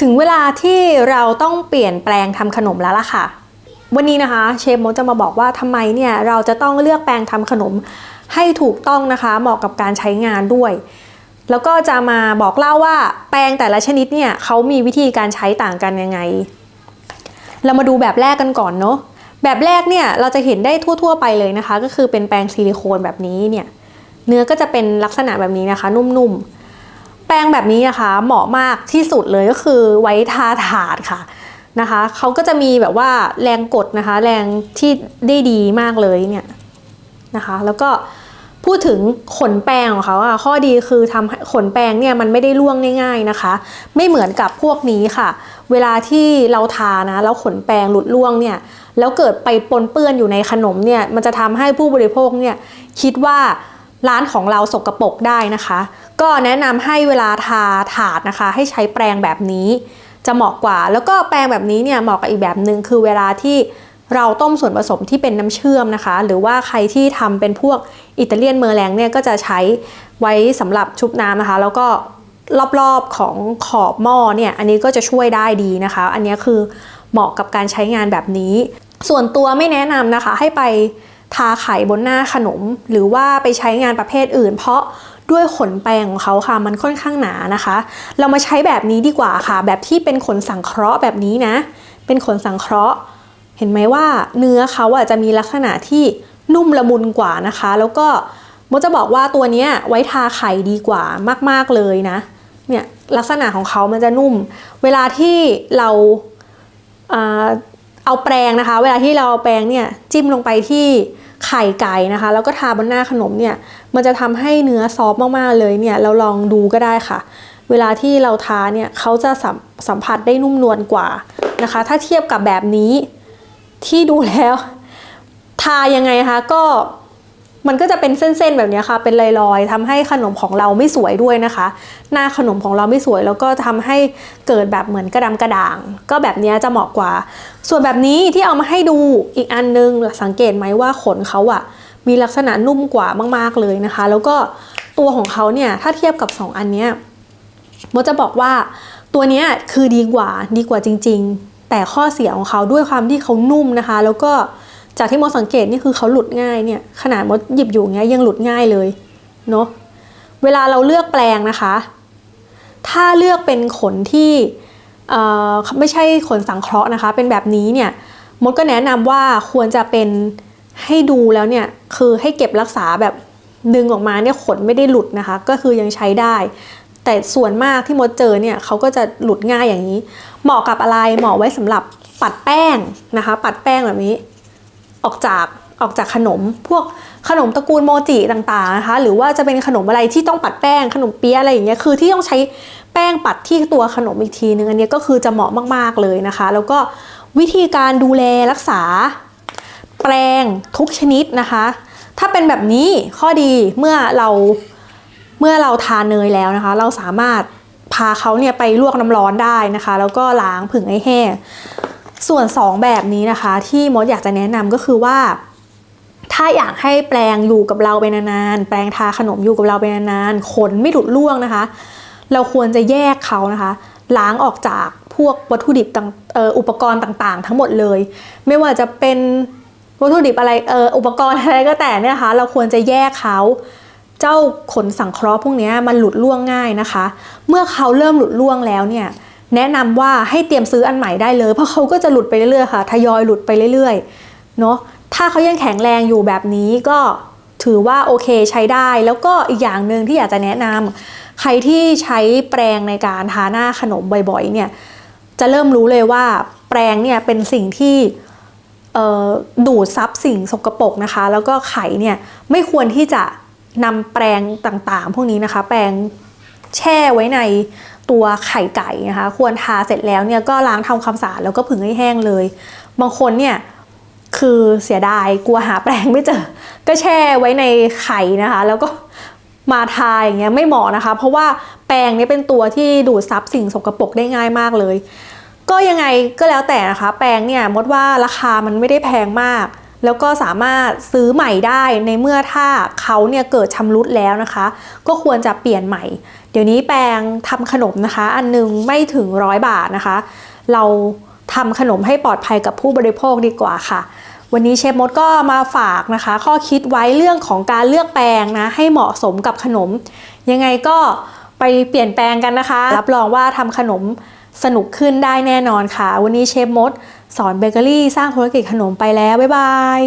ถึงเวลาที่เราต้องเปลี่ยนแปลงทำขนมแล้วล่ะค่ะ วันนี้นะคะเชฟมดจะมาบอกว่าทำไมเนี่ยเราจะต้องเลือกแปลงทำขนมให้ถูกต้องนะคะเหมาะกับการใช้งานด้วย แล้วก็จะมาบอกเล่าว่าแปลงแต่ละชนิดเนี่ยเขามีวิธีการใช้ต่างกันยังไง เรามาดูแบบแรกกันก่อนเนาะแบบแรกเนี่ยเราจะเห็นได้ทั่ว ๆ ไปเลยนะคะ ก็คือเป็นแปรงซิลิโคนแบบนี้เนี่ยเนื้อก็จะเป็นลักษณะแบบนี้นะคะ นุ่มๆ แปรงแบบนี้นะคะ เหมาะมากที่สุดเลยก็คือไว้ทาถาดค่ะนะคะเขาก็จะมีแบบว่าแรงกดนะคะ แรงที่ได้ดีมากเลยเนี่ยนะคะ แล้วก็พูดถึงขนแปรงของเขาอะข้อดีคือทำขนแปรงเนี่ยมันไม่ได้ร่วงง่าย ๆนะคะ ไม่เหมือนกับพวกนี้ค่ะ เวลาที่เราทานะแล้วขนแปรงหลุดร่วงเนี่ยแล้วเกิดไปปนเปื้อนอยู่ในขนมเนี่ยมันจะทำให้ผู้บริโภคเนี่ยคิดว่าร้านของเราสกรปรกได้นะคะ ก็แนะนำให้เวลาทาถาดนะคะ ให้ใช้แปรงแบบนี้ จะเหมาะกว่า แล้วก็แปรงแบบนี้เนี่ยเหมาะกับอีกแบบหนึ่งคือเวลาที่เราต้มส่วนผสมที่เป็นน้ำเชื่อมนะคะ หรือว่าใครที่ทำเป็นพวกอิตาเลียนเมอร์แรงเนี่ยก็จะใช้ไว้สำหรับชุบน้ำนะคะ แล้วก็รอบๆของขอบหม้อเนี่ยอันนี้ก็จะช่วยได้ดีนะคะ อันนี้คือเหมาะกับการใช้งานแบบนี้ ส่วนตัวไม่แนะนำนะคะให้ไปทาไข่บนหน้าขนม หรือว่าไปใช้งานประเภทอื่น เพราะ ด้วยขนแปรงของเขาค่ะ มันค่อนข้างหนานะคะ เรามาใช้แบบนี้ดีกว่าค่ะ แบบที่เป็นขนสังเคราะห์แบบนี้นะ เป็นขนสังเคราะห์ เห็นไหมว่าเนื้อเขาอะจะมีลักษณะที่นุ่มละมุนกว่านะคะ แล้วก็มดจะบอกว่าตัวนี้ไว้ทาไข่ดีกว่ามาก ๆเลยนะ เนี่ยลักษณะของเขามันจะนุ่ม เวลาที่เราอ่า เอาแปรงนะคะ เวลาที่เราเอาแปรงเนี่ยจิ้มลงไปที่ไข่ไก่นะคะ แล้วก็ทาบนหน้าขนมเนี่ยมันจะทำให้เนื้อซอฟมากๆเลยเนี่ยเราลองดูก็ได้ค่ะ เวลาที่เราทาเนี่ยเขาจะสัมสัมผัสได้นุ่มนวลกว่านะคะ ถ้าเทียบกับแบบนี้ที่ดูแล้ว ทายังไงคะก็ มันก็จะเป็นเส้นๆแบบนี้ค่ะ เป็นลอยๆทำให้ขนมของเราไม่สวยด้วยนะคะ หน้าขนมของเราไม่สวยแล้วก็ทำให้เกิดแบบเหมือนกระดำกระด่าง ก็แบบนี้จะเหมาะกว่า ส่วนแบบนี้ที่เอามาให้ดูอีกอันนึงสังเกตไหมว่าขนเขาอะมีลักษณะนุ่มกว่ามากๆเลยนะคะ แล้วก็ตัวของเขาเนี่ยถ้าเทียบกับสองอันเนี้ยมดจะบอกว่าตัวนี้คือดีกว่าดีกว่าจริง ๆ แต่ข้อเสียของเขาด้วยความที่เขานุ่มนะคะ แล้วก็ จากที่มดสังเกตนี่คือเขาหลุดง่ายเนี่ยขนาดมดหยิบอยู่เงี้ยยังหลุดง่ายเลยเนาะเวลาเราเลือกแปลงนะคะ ถ้าเลือกเป็นขนที่เอ่อไม่ใช่ขนสังเคราะห์นะคะ เป็นแบบนี้เนี่ยมดก็แนะนำว่าควรจะเป็นให้ดูแล้วเนี่ยคือให้เก็บรักษาแบบดึงออกมาเนี่ยขนไม่ได้หลุดนะคะ ก็คือยังใช้ได้ แต่ส่วนมากที่มดเจอเนี่ยเขาก็จะหลุดง่ายอย่างนี้ เหมาะกับอะไรเหมาะไว้สำหรับปัดแป้งนะคะ ปัดแป้งแบบนี้ ออกจากออกจากขนม พวกขนมตระกูลโมจิต่างๆนะคะหรือว่าจะเป็นขนมอะไรที่ต้องปัดแป้งขนมเปี๊ยะอะไรอย่างเงี้ยคือที่ต้องใช้แป้งปัดที่ตัวขนมอีกทีนึงอันนี้ก็คือจะเหมาะมากๆเลยนะคะ แล้วก็วิธีการดูแลรักษา แปรงทุกชนิดนะคะ ถ้าเป็นแบบนี้ข้อดีเมื่อเราเมื่อเราทาเนยแล้วนะคะ เราสามารถพาเขาเนี่ยไปลวกน้ำร้อนได้นะคะ แล้วก็ล้างผึ่งให้แห้ง ส่วน 2 แบบนี้นะคะที่มดอยากจะแนะนำก็คือว่า ถ้าอยากให้แปลงอยู่กับเราไปนานๆแปลงทาขนมอยู่กับเราไปนานๆขนไม่หลุดร่วงนะคะ เราควรจะแยกเขานะคะ ล้างออกจากพวกวัตถุดิบต่างอุปกรณ์ต่างๆ ทั้งหมดเลย ไม่ว่าจะเป็นวัตถุดิบอะไรอออุปกรณ์อะไรก็แต่เนี่ยนะคะเราควรจะแยกเขาเจ้าขนสังเคราะห์พวกนี้มันหลุดร่วงง่ายนะคะ เมื่อเขาเริ่มหลุดร่วงแล้วเนี่ย แนะนำว่าให้เตรียมซื้ออันใหม่ได้เลย เพราะเขาก็จะหลุดไปเรื่อยๆค่ะทยอยหลุดไปเรื่อยๆเนาะถ้าเขายังแข็งแรงอยู่แบบนี้ก็ถือว่าโอเคใช้ได้ แล้วก็อีกอย่างหนึ่งที่อยากจะแนะนำใครที่ใช้แปรงในการทาหน้าขนมบ่อยๆเนี่ยจะเริ่มรู้เลยว่าแปรงเนี่ยเป็นสิ่งที่ดูดซับสิ่งสกปรกนะคะ แล้วก็ไข่เนี่ยไม่ควรที่จะนำแปรงต่างๆ พวกนี้นะคะ แปรงแช่ไว้ใน ตัวไข่ไก่นะคะ ควรทาเสร็จแล้วเนี่ยก็ล้างทำความสะอาดแล้วก็ผึ่งให้แห้งเลย บางคนเนี่ยคือเสียดายกลัวหาแปรงไม่เจอ ก็แช่ไว้ในไข่นะคะ แล้วก็มาทาอย่างเงี้ยไม่เหมาะนะคะ เพราะว่าแปรงเนี่ยเป็นตัวที่ดูดซับสิ่งสกปรกได้ง่ายมากเลย ก็ยังไงก็แล้วแต่นะคะ แปรงเนี่ยมดว่าราคามันไม่ได้แพงมาก แล้วก็สามารถซื้อใหม่ได้ในเมื่อถ้าเขาเนี่ยเกิดชำรุดแล้วนะคะ ก็ควรจะเปลี่ยนใหม่ เดี๋ยวนี้แปรงทำขนมนะคะ อันหนึงไม่ถึงร้อยบาทนะคะ เราทำขนมให้ปลอดภัยกับผู้บริโภคดีกว่าค่ะ วันนี้เชฟมดก็มาฝากนะคะ ข้อคิดไว้เรื่องของการเลือกแปรงนะ ให้เหมาะสมกับขนม ยังไงก็ไปเปลี่ยนแปลงกันนะคะ รับรองว่าทำขนมสนุกขึ้นได้แน่นอนค่ะ วันนี้เชฟมด สอนเบเกอรี่สร้างธุรกิจขนมไปแล้ว บ๊ายบาย